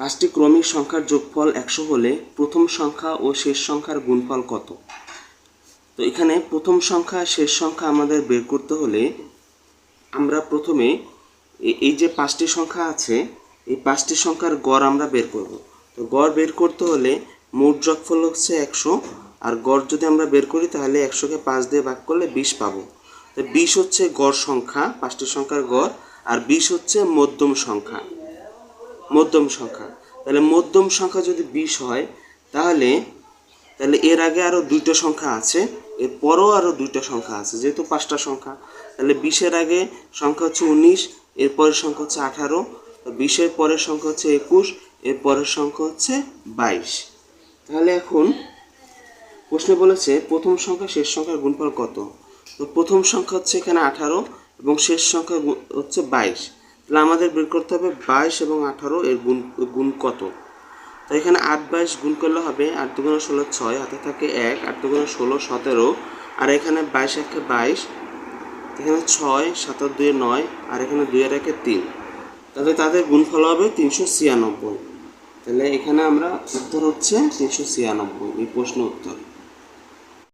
পাঁচটি ক্রমিক সংখ্যার যোগফল একশো হলে প্রথম সংখ্যা ও শেষ সংখ্যার গুণফল কত? তো এখানে প্রথম সংখ্যা, শেষ সংখ্যা আমাদের বের করতে হলে আমরা প্রথমে এই যে পাঁচটি সংখ্যা আছে, এই পাঁচটি সংখ্যার গড় আমরা বের করব। তো গড় বের করতে হলে মোট যোগফল হচ্ছে একশো, আর গড় যদি আমরা বের করি তাহলে একশোকে পাঁচ দিয়ে ভাগ করলে বিশ পাবো। তো বিশ হচ্ছে গড় সংখ্যা, পাঁচটি সংখ্যার গড়, আর বিশ হচ্ছে মধ্যম সংখ্যা। মধ্যম সংখ্যা। তাহলে মধ্যম সংখ্যা যদি বিশ হয়, তাহলে তাহলে এর আগে আরও দুইটা সংখ্যা আছে এর পরও আরও দুইটা সংখ্যা আছে, যেহেতু পাঁচটা সংখ্যা। তাহলে বিশের আগে সংখ্যা হচ্ছে উনিশ এর পরের সংখ্যা হচ্ছে আঠারো বিশের পরের সংখ্যা হচ্ছে একুশ এর পরের সংখ্যা হচ্ছে বাইশ। তাহলে এখন প্রশ্নে বলেছে, প্রথম সংখ্যা শেষ সংখ্যার গুণফল কত? তো প্রথম সংখ্যা হচ্ছে এখানে আঠারো এবং শেষ সংখ্যা হচ্ছে বাইশ। তাহলে আমাদের বের করতে হবে বাইশ এবং আঠারো এর গুণ গুণ কত? তো এখানে আট বাইশ গুণ করলে হবে আট দুগুণে ষোলো ছয়, হাতে থাকে এক, আট দুগুণে ষোলো সতেরো, আর এখানে বাইশ একে বাইশ, এখানে ছয় সাতার দুয়ে নয়, আর এখানে দুইয়ের একে তিন। তাহলে তাদের গুণফল হবে তিনশো ছিয়ানব্বই। তাহলে এখানে আমরা উত্তর হচ্ছে তিনশো ছিয়ানব্বই, এই প্রশ্ন উত্তর।